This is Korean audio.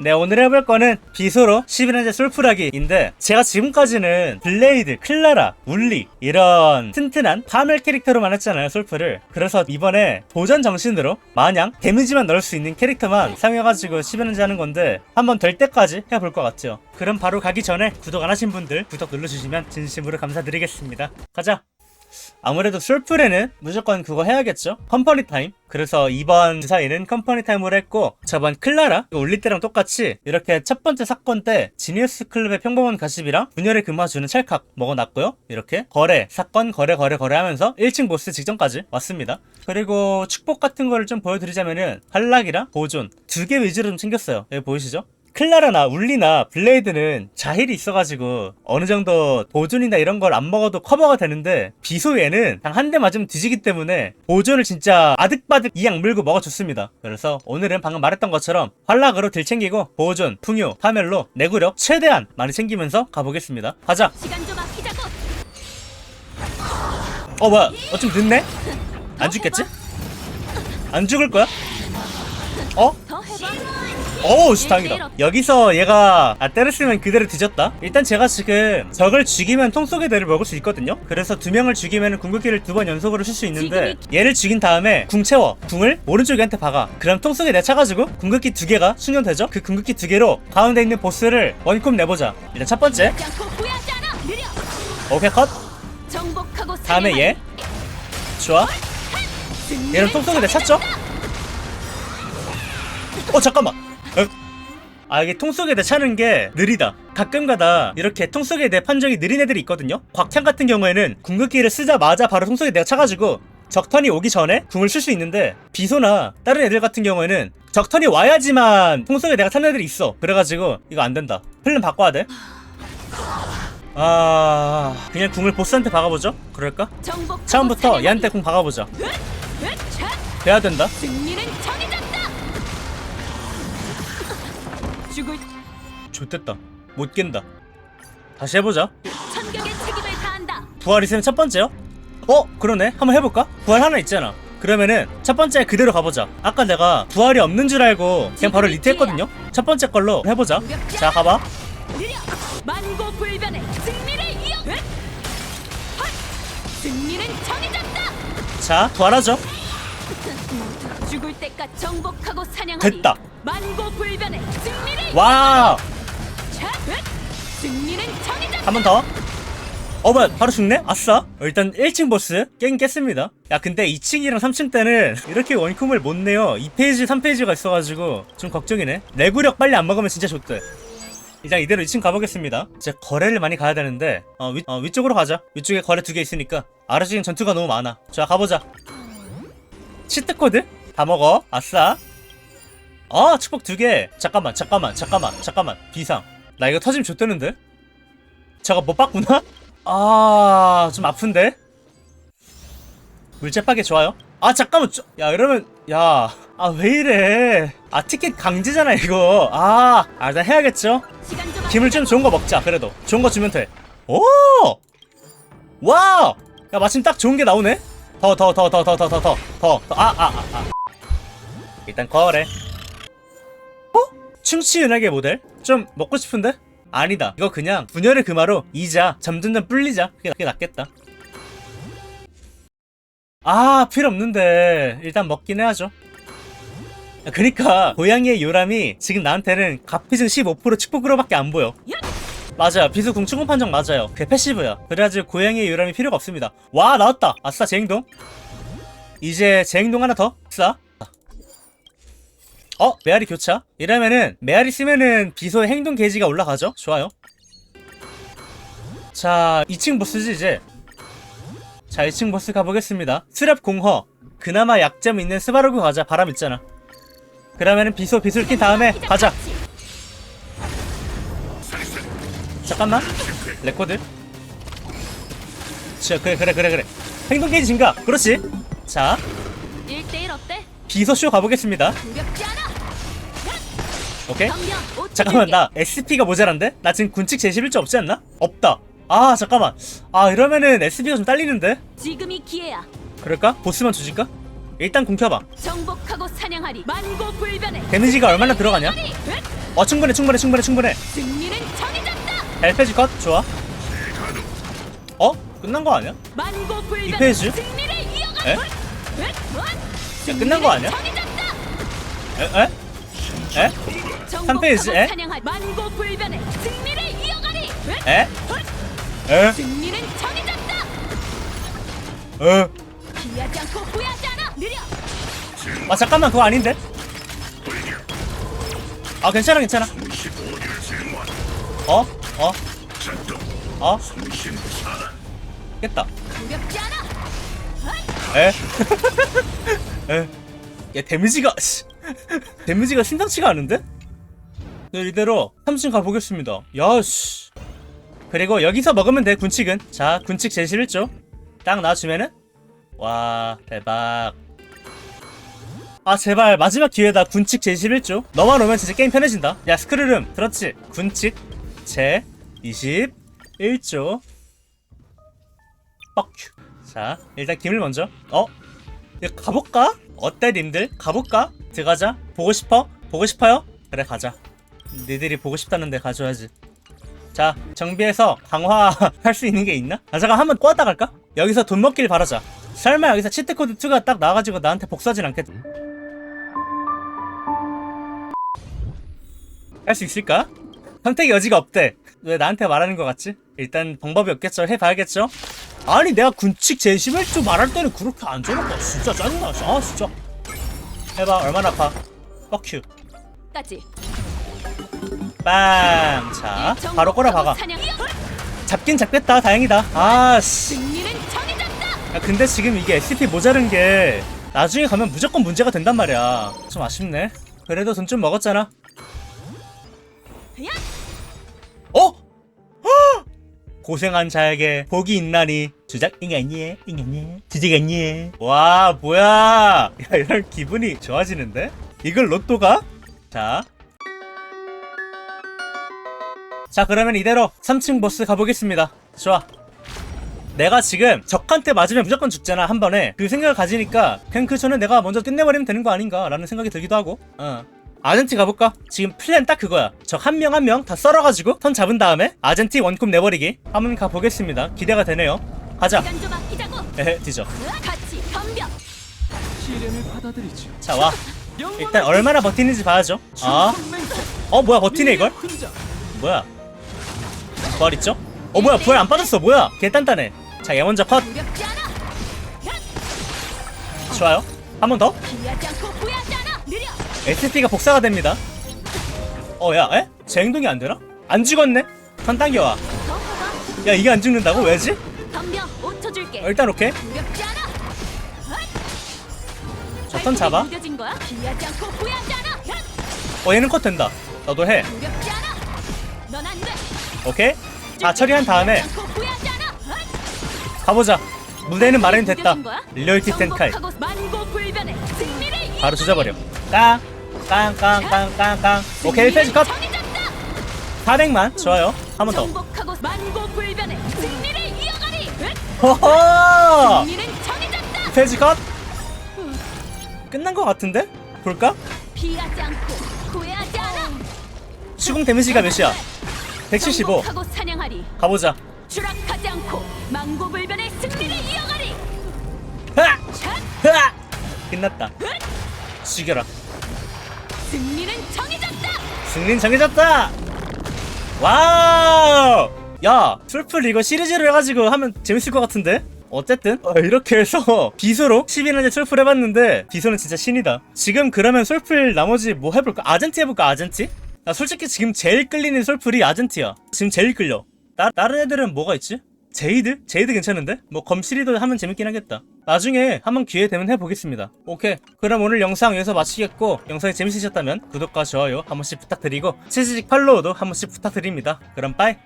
네 오늘 해볼 거는 비소로 11연제 솔프라기인데 제가 지금까지는 블레이드, 클라라, 울리 이런 튼튼한 파멸 캐릭터로만 했잖아요 솔프를. 그래서 이번에 도전 정신으로 마냥 데미지만 넣을 수 있는 캐릭터만 사용해가지고 11연제 하는 건데 한번 될 때까지 해볼 것 같죠. 그럼 바로 가기 전에 구독 안 하신 분들 구독 눌러주시면 진심으로 감사드리겠습니다. 가자 아무래도 솔플에는 무조건 그거 해야겠죠? 컴퍼니 타임. 그래서 이번 주사위는 컴퍼니 타임으로 했고 저번 클라라 올릴 때랑 똑같이 이렇게 첫 번째 사건 때 지니어스 클럽의 평범한 가십이랑 분열의 금화주는 찰칵 먹어놨고요. 이렇게 거래, 사건, 거래, 거래, 거래 하면서 1층 보스 직전까지 왔습니다. 그리고 축복 같은 거를 좀 보여드리자면은 한락이랑 보존 두 개 위주로 좀 챙겼어요. 여기 보이시죠? 클라라나 울리나 블레이드는 자힐이 있어가지고 어느 정도 보존이나 이런 걸 안 먹어도 커버가 되는데 비소얘는 그냥 한 대 맞으면 뒤지기 때문에 보존을 진짜 아득바득 이양 물고 먹어줬습니다. 그래서 오늘은 방금 말했던 것처럼 활락으로 딜 챙기고 보존, 풍요, 파멸로 내구력 최대한 많이 챙기면서 가보겠습니다. 가자. 어 뭐야? 어좀 늦네? 안 죽겠지? 안 죽을 거야? 어? 어우 씨 다행이다 여기서 얘가 아 때렸으면 그대로 뒤졌다? 일단 제가 지금 적을 죽이면 통 속의 대를 먹을 수 있거든요? 그래서 두 명을 죽이면 궁극기를 두 번 연속으로 쓸 수 있는데 얘를 죽인 다음에 궁 채워. 궁을 오른쪽 얘한테 박아. 그럼 통 속에 내 차가지고 궁극기 두 개가 충전되죠? 그 궁극기 두 개로 가운데 있는 보스를 원콤 내보자. 일단 첫 번째. 오케이 컷. 다음에 얘. 좋아. 얘는 통 속에 내 찼죠? 어 잠깐만. 어? 아 이게 통 속에 내 차는 게 느리다. 가끔가다 이렇게 통 속에 내 판정이 느린 애들이 있거든요. 곽창 같은 경우에는 궁극기를 쓰자마자 바로 통 속에 내가 차가지고 적턴이 오기 전에 궁을 쓸 수 있는데 비소나 다른 애들 같은 경우에는 적턴이 와야지만 통 속에 내가 타는 애들이 있어. 그래가지고 이거 안 된다. 필름 바꿔야 돼. 아... 그냥 궁을 보스한테 박아보죠? 그럴까? 처음부터 얘한테 궁 박아보자. 돼야 된다. 승리는 정해졌 죽을 좋됐다 못 깬다 다시 해보자 천격의 책임을 다한다. 부활 있으면 첫 번째요? 어? 그러네 한번 해볼까? 부활 하나 있잖아 그러면은 첫 번째 그대로 가보자 아까 내가 부활이 없는 줄 알고 그냥 바로 리트 했거든요 첫 번째 걸로 해보자 자 가봐 느려. 만고불변의 승리를 이어. 헛! 승리는 정해졌다. 자 부활하죠 죽을 때까지 정복하고 사냥하리. 됐다. 만고불변의 승리를 와! 승리는 정해졌다. 한 번 더. 어, 뭐야, 바로 죽네? 아싸. 어, 일단 1층 보스 게임 깼습니다. 야, 근데 2층이랑 3층 때는 이렇게 원콤을 못 내요. 2페이지, 3페이지가 있어가지고 좀 걱정이네. 내구력 빨리 안 먹으면 진짜 좋대. 일단 이대로 2층 가보겠습니다. 이제 거래를 많이 가야 되는데, 어, 위, 어, 위쪽으로 가자. 위쪽에 거래 두 개 있으니까. 아래쪽엔 전투가 너무 많아. 자, 가보자. 치트코드? 다 먹어. 아싸. 아, 축복 두 개. 잠깐만, 잠깐만, 잠깐만, 잠깐만. 비상. 나 이거 터지면 좋대는데? 저거 못 봤구나? 아, 좀 아픈데? 물체파괴 좋아요? 아, 잠깐만. 저- 야, 이러면, 야, 아, 왜 이래. 아, 티켓 강제잖아, 이거. 아, 아, 일단 해야겠죠? 김을 좀 좋은 거 먹자, 그래도. 좋은 거 주면 돼. 오! 와우! 야, 마침 딱 좋은 게 나오네? 더, 더, 더, 더, 더, 더, 더, 더, 더, 더. 아, 아, 아, 아. 일단 거래. 어? 충치 은하계 모델? 좀 먹고 싶은데? 아니다. 이거 그냥 분열의 금화로 이자 점점점 불리자. 그게, 그게 낫겠다. 아 필요 없는데 일단 먹긴 해야죠. 야, 그니까 고양이의 요람이 지금 나한테는 갓피즌 15% 축복으로밖에 안 보여. 맞아요. 비수 궁충공 판정 맞아요. 그게 패시브야. 그래가지고 고양이의 요람이 필요가 없습니다. 와 나왔다. 아싸 재행동. 이제 재행동 하나 더. 아싸. 어 메아리 교차. 이러면은 메아리 쓰면은 비소의 행동 게이지가 올라가죠. 좋아요. 자 2층 보스지 이제. 자 2층 보스 가보겠습니다. 스랩 공허. 그나마 약점 있는 스바르그 가자. 바람 있잖아. 그러면은 비소 비술 낀 다음에 가자. 잠깐만. 레코드. 자, 그래, 그래, 그래, 그래. 행동 게이지 증가. 그렇지. 자, 1대1 어때? 비서쇼 가보겠습니다. 오케이. 잠깐만. 나 SP가 모자란데? 나 지금 군칙 제11조 없지 않나? 없다. 아, 잠깐만. 아, 이러면은 SP가 좀 딸리는데? 지금이 기회야. 그럴까? 보스만 주질까? 일단 궁켜봐. 정복하고 사냥하리. 만고 불변의 데미지가 얼마나 들어가냐? 어 충분해 충분해 충분해 충분해 승리는 정해졌다. 엘페지 컷 좋아 어? 끝난 거 아니야? 만고 불변의 이 페이지? 승리를 이어가. 에? 야, 끝난 거 아니야? 에? 에? 에? 한 페이지, 에? 만고불변의 승리를 이어가리. 에? 에? 승리는 정해졌다. 에? 피하지 않고 후회하지 않아. 느려. 아 잠깐만 그거 아닌데? 아 괜찮아 괜찮아 어? 어? 어? 깼다 두렵지 않아. 에? 에? 야 데미지가 씨. 데미지가 심상치가 않은데? 네, 이대로 3층 가보겠습니다. 야씨. 그리고 여기서 먹으면 돼 군칙은. 자 군칙 제시 1조 딱 놔주면은? 와 대박. 아 제발 마지막 기회다. 군칙 제 21조 너만 오면 진짜 게임 편해진다. 야 스크르름. 그렇지. 군칙 제 21조. 뻑큐. 자 일단 김을 먼저. 어? 야 가볼까? 어때 님들? 가볼까? 들어가자. 보고 싶어? 보고 싶어요? 그래 가자 니들이 보고 싶다는데 가져야지 자 정비해서 강화할 수 있는 게 있나? 아 잠깐 한번 꼬았다 갈까? 여기서 돈 먹길 바라자 설마 여기서 치트코드 2가 딱 나와가지고 나한테 복수하진 않겠지? 할 수 있을까? 선택의 여지가 없대 왜 나한테 말하는 것 같지? 일단 방법이 없겠죠 해봐야겠죠? 아니 내가 군칙 제11조 말할 때는 그렇게 안 줘놓고 진짜 짜증나 아 진짜 해봐 얼마나 아파 뻑큐 까지. 빵 자 바로 꼬라 박아 사냥. 잡긴 잡겠다 다행이다 아씨 승리는 정해졌다. 야, 근데 지금 이게 SP 모자른 게 나중에 가면 무조건 문제가 된단 말이야 좀 아쉽네 그래도 돈 좀 먹었잖아 야! 어? 헉! 고생한 자에게 복이 있나니 주작 잉아니에 잉아니에 주작아니에 와 뭐야 야 이런 기분이 좋아지는데? 이걸 로또가? 자. 자 그러면 이대로 3층 보스 가보겠습니다. 좋아. 내가 지금 적한테 맞으면 무조건 죽잖아 한 번에. 그 생각을 가지니까 그냥 그 전에 내가 먼저 끝내버리면 되는 거 아닌가 라는 생각이 들기도 하고. 어. 아젠티 가볼까? 지금 플랜 딱 그거야. 적 한 명 한 명 다 썰어가지고 턴 잡은 다음에 아젠티 원컵 내버리기 한번 가보겠습니다. 기대가 되네요. 가자. 에헤 뒤져. 자와. 일단 얼마나 버티는지 봐야죠. 아, 어 뭐야 버티네 이걸? 뭐야 부활 있죠? 어 뭐야 부활 안 빠졌어 뭐야 개 단단해 자얘 먼저 컷. 좋아요 한 번 더. SP가 복사가 됩니다 어야 에? 제 행동이 안 되나? 안 죽었네 턴 당겨와. 야 이게 안 죽는다고? 왜지? 덤벼. 5초 줄게. 어, 일단 오케이 두렵지 않아. 자, 턴 잡아. 어 얘는 컷 된다 너도 해. 오케이 다 처리한 다음에. 가보자 무대는 마련이 됐다 승리를 이어. 바로 찢어버려 깡깡깡깡깡깡 오케이 1페이지 컷 정해졌다. 400만 좋아요 한 번 더. 호호. 1페이지 컷 끝난 거 같은데? 볼까? 추궁 데미지가 몇이야? 175 정복하고 사냥하리. 가보자. 추락하지 않고 만고불변의 승리를 이어가리. 흐아! 끝났다. 죽여라. 승리는 정해졌다. 승리는 정해졌다! 와우! 야 술풀 이거 시리즈로 해가지고 하면 재밌을 것 같은데? 어쨌든 어, 이렇게 해서 비소로 10일째 술풀 해봤는데 비소는 진짜 신이다. 지금 그러면 술풀 나머지 뭐 해볼까? 아젠티 해볼까 아젠티? 나 솔직히 지금 제일 끌리는 술풀이 아젠티야. 지금 제일 끌려. 따, 다른 애들은 뭐가 있지? 제이드? 제이드 괜찮은데? 뭐 검시리도 하면 재밌긴 하겠다. 나중에 한번 기회 되면 해보겠습니다. 오케이. 그럼 오늘 영상 여기서 마치겠고 영상이 재밌으셨다면 구독과 좋아요 한 번씩 부탁드리고 치즈직 팔로우도 한 번씩 부탁드립니다. 그럼 빠이